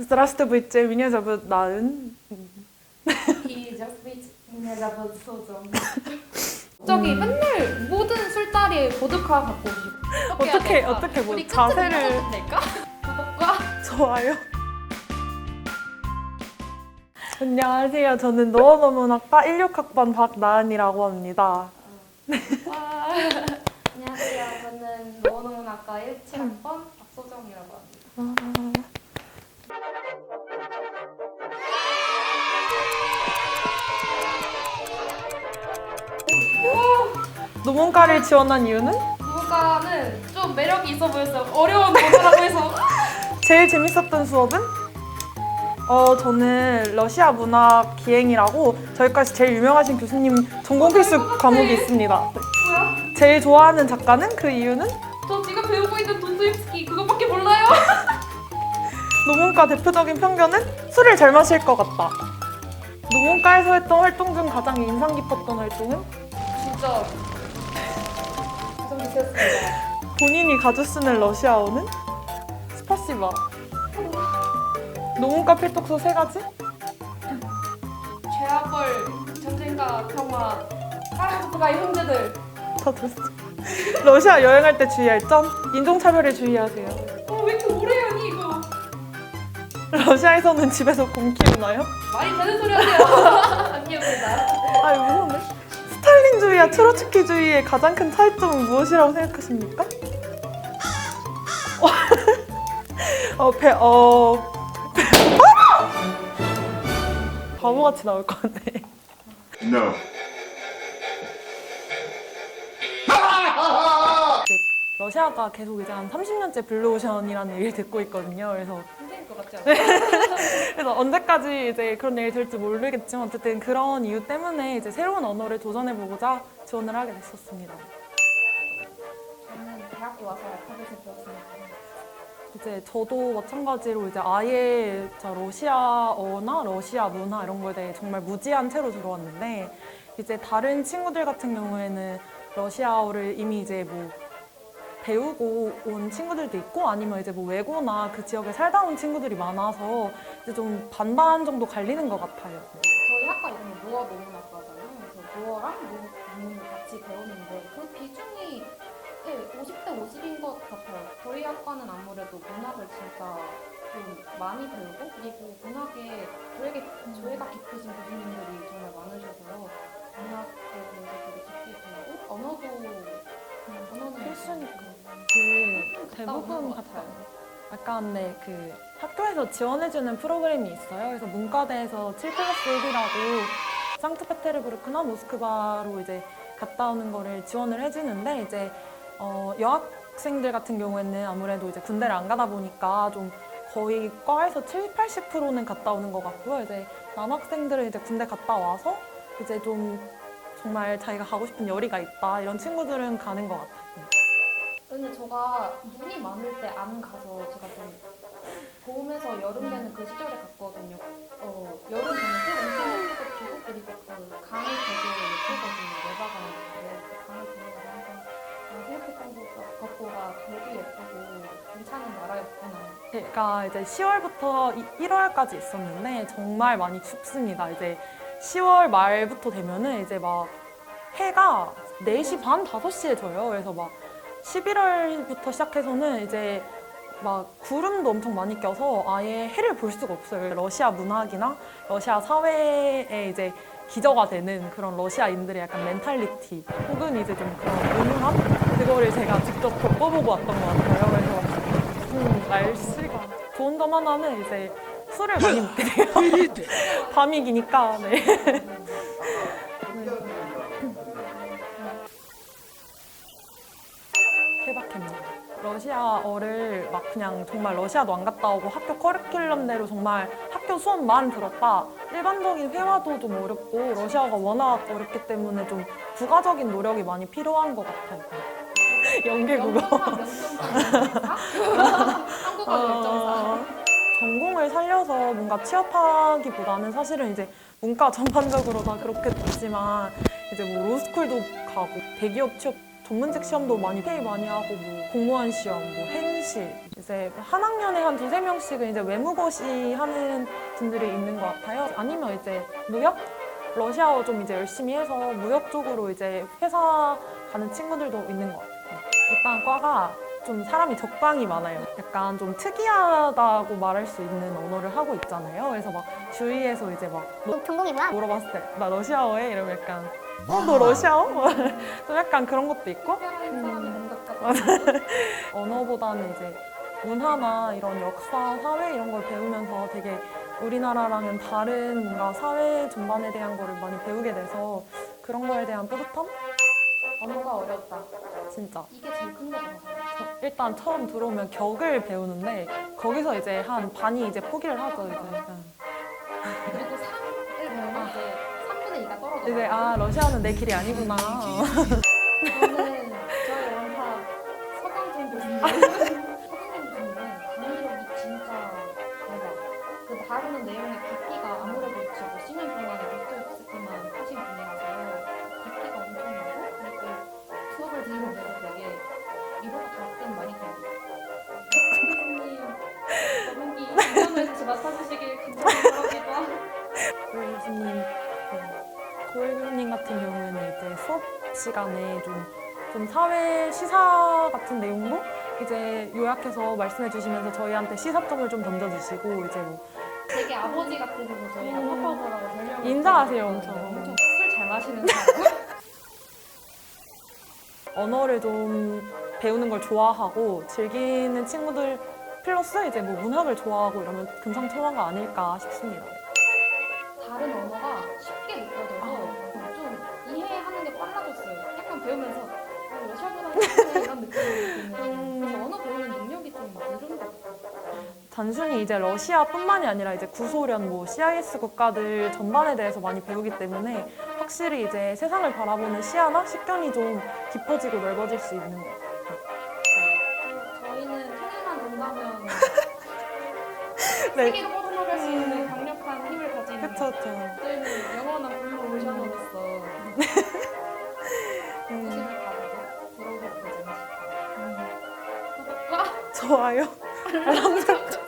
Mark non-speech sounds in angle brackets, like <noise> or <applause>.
Здравствуйте, меня зовут На은. Здравствуйте, меня зовут Созон. 갑자기 맨날 모든 술자리에 보드카 갖고 오지. 어떻게 어떻게 뭐 자세를 될까? 구독과 좋아요. 안녕하세요. 저는 노어노문학과 16학번 박나은이라고 합니다. 아. <laughs> 안녕하세요. 저는 노원음악과 1, 7학번 박소정이라고 노문과를 지원한 이유는 누가는 좀 매력이 있어 보였어요. 어려운 언어라고 해서 <laughs> 제일 재밌었던 수업은 어 저는 러시아 문학 기행이라고 저희까지 제일 유명하신 교수님 전공 필수 것 같아. 과목이 있습니다. 뭐야? 제일 좋아하는 작가는 그 이유는 저 지금 배우고 있는 도스토옙스키 그것밖에 몰라요. <laughs> 노문과 대표적인 편견은 술을 잘 마실 것 같다. 노문과에서 했던 활동 중 가장 인상 깊었던 활동은 진짜 고생하셨습니다. 본인이 가져 쓰는 러시아어는 스파시바. 노문과 필독서 세 가지? 죄와벌, 전쟁과 평화, 사랑스가의 형제들. 다 들었어. 러시아 여행할 때 주의할 점 인종차별에 주의하세요. 어, 왜 이렇게 오래 하니 이거? 러시아에서는 집에서 곰 키우나요? 많이 되는 소리 하세요. 아니었습니다. 아 이거 무서운데? 스탈린주의와 트로츠키주의의 가장 큰 차이점은 무엇이라고 생각하십니까? 어, <laughs> 배, 어, 배, 바보같이 나올 것 같네. No. 러시아가 계속 이제 한 30년째 블루오션이라는 얘기를 듣고 있거든요. 그래서 않아요? 그래서 언제까지 이제 그런 얘기 들을지 모르겠지만 어쨌든 그런 이유 때문에 이제 새로운 언어를 도전해보고자 지원을 하게 됐었습니다. 저는 대학교 와서 알파벳을 배웠습니다. 이제 저도 마찬가지로 이제 아예 저 러시아어나 러시아 문화 이런 거에 대해 정말 무지한 채로 들어왔는데 이제 다른 친구들 같은 경우에는 러시아어를 이미 이제 뭐 배우고 온 친구들도 있고 아니면 이제 뭐 외고나 그 지역에 살다 온 친구들이 많아서 이제 좀 반반 정도 갈리는 것 같아요. 저희 학과 이름이 무어 노문학과잖아요. 그래서 무어랑 노문을 같이 배우는데 그 비중이 네, 50대 50인 것 같아요. 저희 학과는 아무래도 문학을 진짜 좀 많이 배우고 그리고 문학에 저에게 저희가 깊으신 교수님들이 정말 많으셔서 문학 대부분 같아요. 약간 네, 그 학교에서 지원해주는 프로그램이 있어요. 그래서 문과대에서 7 플러스 1이라고 상트페테르부르크나 모스크바로 이제 갔다 오는 거를 지원을 해주는데 이제 어, 여학생들 같은 경우에는 아무래도 이제 군대를 안 가다 보니까 좀 거의 과에서 7, 80%는 갔다 오는 것 같고요. 이제 남학생들은 이제 군대 갔다 와서 이제 좀 정말 자기가 가고 싶은 열의가 있다 이런 친구들은 가는 것 같아요. 근데 제가 눈이 많을 때 안 가서 제가 좀 봄에서 여름 되는 그 시절에 갔거든요. 어, 여름 또 엄청 예쁘게 피고 그리고 그 강이 되게 예쁘거든요. 내바가는데 그 강을 보면서 항상 아, 생각했던 것- 것보다 되게 예쁘고 괜찮은 나라였구나. 제가 이제 10월부터 1월까지 있었는데 정말 많이 춥습니다. 이제 10월 말부터 되면은 이제 막 해가 4시 반, 5시에 져요. 그래서 막 11월부터 시작해서는 이제 막 구름도 엄청 많이 껴서 아예 해를 볼 수가 없어요. 러시아 문학이나 러시아 사회에 이제 기저가 되는 그런 러시아인들의 약간 멘탈리티 혹은 이제 좀 그런 온유함 그거를 제가 직접 겪어보고 왔던 것 같아요. 그래서 음, 날씨가 좋은 점 하나는 이제 술을 많이 먹게 돼요. 밤이 <laughs> 기니까 네. 러시아어를 막 그냥 정말 러시아도 안 갔다 오고 학교 커리큘럼대로 정말 학교 수업만 들었다. 일반적인 회화도 좀 어렵고 러시아가 워낙 어렵기 때문에 좀 부가적인 노력이 많이 필요한 것 같아요. <laughs> 연계 국어. 한국어? 어, 전공을 살려서 뭔가 취업하기보다는 사실은 이제 문과 전반적으로 다 그렇겠지만 이제 뭐 로스쿨도 가고 대기업 취업 전문직 시험도 많이 페이 많이 하고 뭐 공무원 시험, 뭐 행시 이제 한 학년에 한 두세 명씩은 이제 외무고시 하는 분들이 있는 것 같아요. 아니면 이제 무역 러시아어 좀 이제 열심히 해서 무역 쪽으로 이제 회사 가는 친구들도 있는 것 같아요. 일단 과가 좀 사람이 적당히 많아요. 약간 좀 특이하다고 말할 수 있는 언어를 하고 있잖아요. 그래서 막 주위에서 이제 막 뭐- 전공이 뭐야? 물어봤을 때 나 러시아어해 이러면 약간 어, 너 러시아어? 좀 약간 그런 것도 있고 같아요. <laughs> 언어보다는 이제 문화나 이런 역사, 사회 이런 걸 배우면서 되게 우리나라랑은 다른 뭔가 사회 전반에 대한 거를 많이 배우게 돼서 그런 거에 대한 뿌듯함? 언어가 어렵다. 진짜. 이게 제일 큰거 같아요. 저 일단 처음 들어오면 격을 배우는데 거기서 이제 한 반이 이제 포기를 하죠. 이제. 그리고 이제 아 러시아는 내 길이 아니구나. 저는 저희 원파 서강준 교수님. 서강준 교수님은 강의력이 진짜 대박. 그 다루는 내용의 깊이가 아무래도 진짜 몇십 년 동안 노트북스키만 하신 분이라서 깊이가 엄청나고 그리고 수업을 들으면서 되게 위로가 가끔 많이 됩니다. 교수님, 전문기 인정해서 맡아주시길 감사합니다. 도일 교수님, 네. 도일 교수님 같은 경우에는 이제 수업 시간에 좀, 좀 사회 시사 같은 내용도 이제 요약해서 말씀해 주시면서 저희한테 시사점을 좀 던져주시고 이제 뭐 되게 아버지 같으셔서 저희가 음. 파파고라고 붙였거든요. 엄청. 엄청 술 잘 마시는 사람. <laughs> 언어를 좀 배우는 걸 좋아하고 즐기는 친구들 플러스 이제 뭐 문학을 좋아하고 이러면 금상첨화가 아닐까 싶습니다. 어, 러시아보다 쉽네 이런 느낌이 드는. 음. 그래서 언어 배우는 능력이 좀 늘은 것 같아요. 단순히 이제 러시아뿐만이 아니라 이제 구소련, 뭐 CIS 국가들 전반에 대해서 많이 배우기 때문에 확실히 이제 세상을 바라보는 시야나 식견이 좀 깊어지고 넓어질 수 있는 것 같아요. 저희는 통일만 된다면 <laughs> 네, 세계로 뻗어나갈 수 있는 강력한 힘을 가진 그쵸, 그쵸. 저희는 영원한 블루 오션으로서 좋아요. <laughs> 알람 설정.